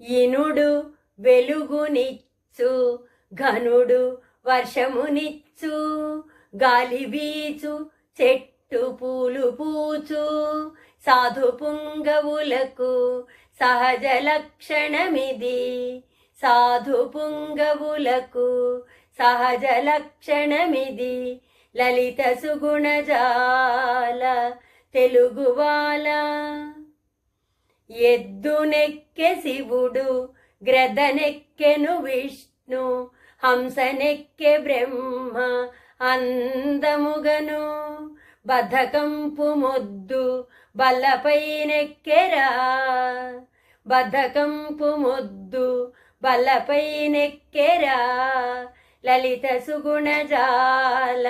ఇనుడు వెలుగునిచ్చు ఘనుడు వర్షమునిచ్చు గాలి వీచు చెట్టు పూలు పూచు సాధు పుంగవులకు సహజ లక్షణమిది. సాధు పుంగవులకు సహజ లక్షణమిది. లలిత సుగుణజాల తెలుగువాల ఎద్దునెక్కె శివుడు గ్రదనెక్కెను విష్ణు హంసనెక్కె బ్రహ్మ అందముగను. బధకంపు మొద్దు బలపైనెక్కెరా బధకంపు మొద్దు బలపైనెక్కెరా లలిత సుగుణజాల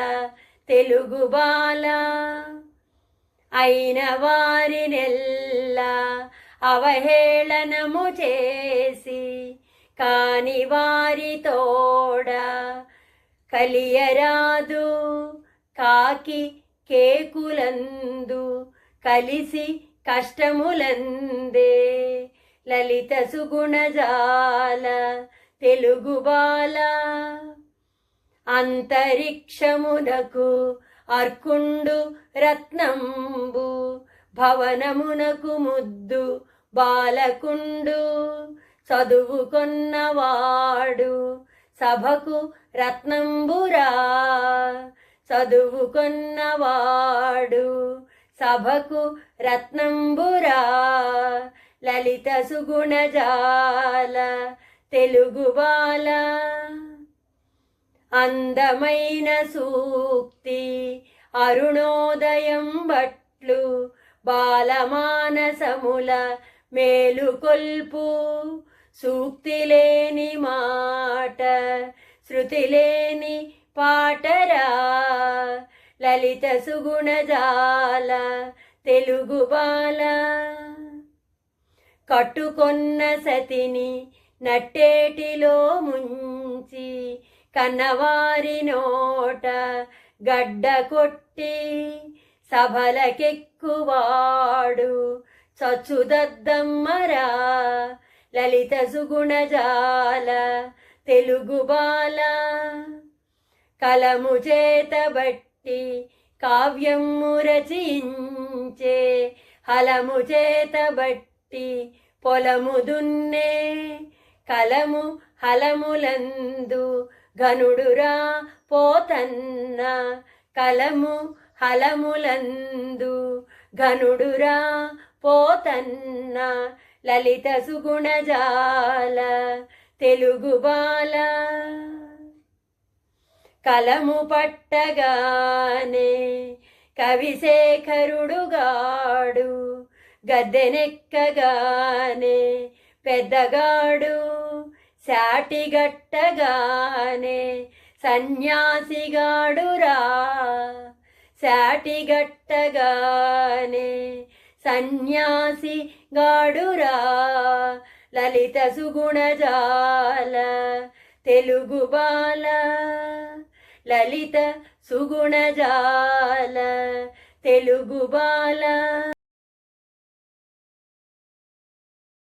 తెలుగు బాల అయిన వారినెల్లా అవహేళనము చేసి కాని వారితోడ కలియరాదు. కాకి కేకులందు కలిసి కష్టములందే. లలిత సుగుణజాల తెలుగు బాల అంతరిక్షమునకు అర్కుండు రత్నంబు భవనమునకు ముద్దు బాలకుండు చదువుకొన్నవాడు సభకు రత్నంబురా చదువుకొన్నవాడు సభకు రత్నంబురా లలిత సుగుణజాల తెలుగు బాల. అందమైన సూక్తి అరుణోదయం బట్లు బాలమానసముల మేలుకొల్పు సూక్తి లేని మాట శృతి లేని పాటరా లలిత సుగుణజాల తెలుగు బాల. కట్టుకొన్న సతిని నట్టేటిలో ముంచి కన్నవారి నోట గడ్డ కొట్టి సభలకెక్కువాడు. చచ్చుదద్దమ్మరా లలిత సుగుణజాల తెలుగు బాల. కలము చేతబట్టి కావ్యము రచించే హలము చేతబట్టి పొలము దున్నే. కలము హలములందు ఘనుడురా పోతన్న కలము హలములందు ఘనుడురా పోతన్న లలిత సుగుణజాల తెలుగు బాల. కలము పట్టగానే కవిశేఖరుడుగాడు గద్దెనెక్కగానే పెద్దగాడు శాటిగట్టగానే సన్యాసిగాడురా. శాటిగట్టగానే సన్యాసి గాడురా. లలిత సుగుణజాల తెలుగు బాల. లలిత సుగుణజాల తెలుగు బాల.